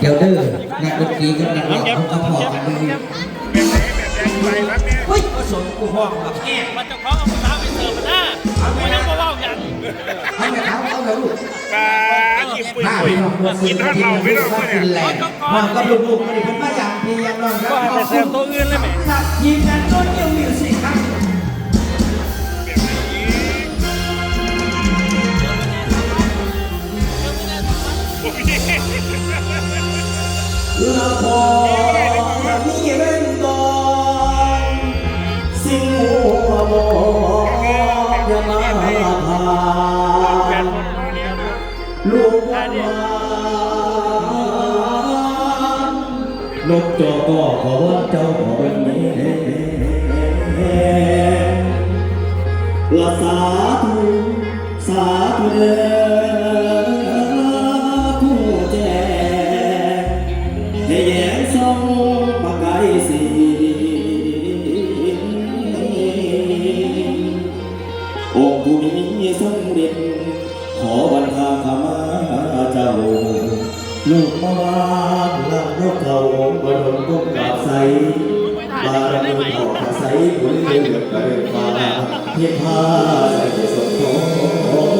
เดี๋ยวเด้อนักดนตรีกับนักร้องเขาก็พอกันเลยเฮ้ยผสมกูห้องแบบแง่มันจะคล้องเอาผู้าไปเสิร์ฟมันหน้าไม่ต้องมาเว่าอย่างให้ไปเอาเอาเลยลูกปลากินปุยมาปุยกินท่านเราไม่ต้องเนี่ยกินแหล่มากับลูกๆมาดิเป็นมาอย่างพี่ยังน้องครับว่าแต่เสิร์ฟตัวอื่นเลยแหมครับยิงกันต้นเดียมิ ละครมีเล่นก่อนสิ่งหัวบอกอย่ามาผ่านลูกวานนกจอก็ขอว่าเจ้าขอเป็นแม่ละสาธุสาธุเด้อ แย้งส่องปากไก่สีองค์ผู้มีสำเร็จขอบันทาขมาเจ้าลูกมาวางหลังนกเขาบนลมก้มกราบใสบารมีขอใสบุญเลือดเกิดฟ้าเพียงพาใส่สมทง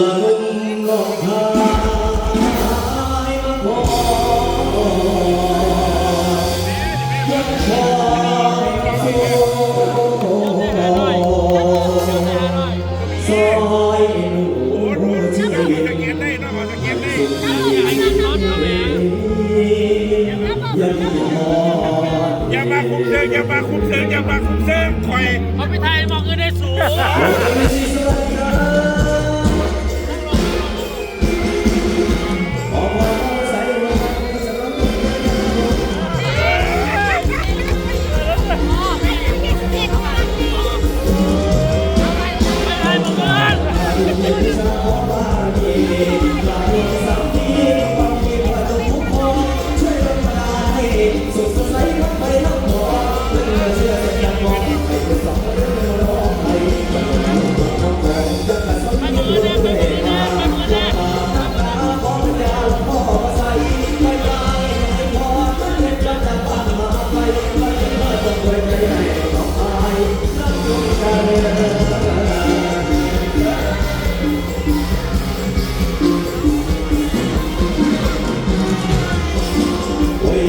ละลุงลอง อย่ามาคุมเชิงอย่ามาคุมเชิงอย่ามาคุมเชิงคอยเขาไปไทยมองเงินได้สูง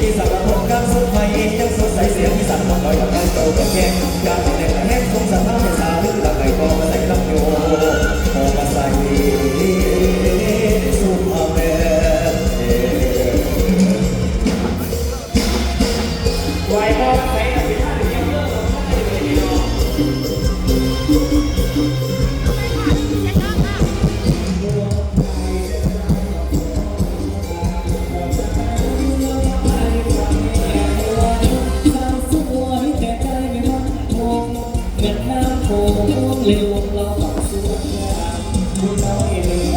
ที่สั่งผลการสุ เร็วเราต้องสู้กันผู้น้อยเร็ว